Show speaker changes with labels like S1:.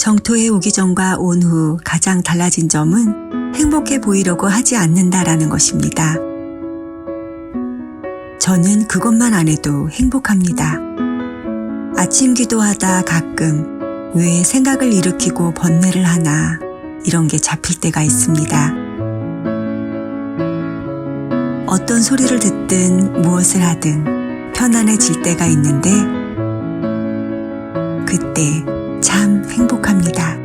S1: 정토에 오기 전과 온 후 가장 달라진 점은 행복해 보이려고 하지 않는다라는 것입니다. 저는 그것만 안 해도 행복합니다. 아침 기도하다 가끔 왜 생각을 일으키고 번뇌를 하나 이런 게 잡힐 때가 있습니다. 어떤 소리를 듣든 무엇을 하든 편안해질 때가 있는데 그때 참 행복합니다.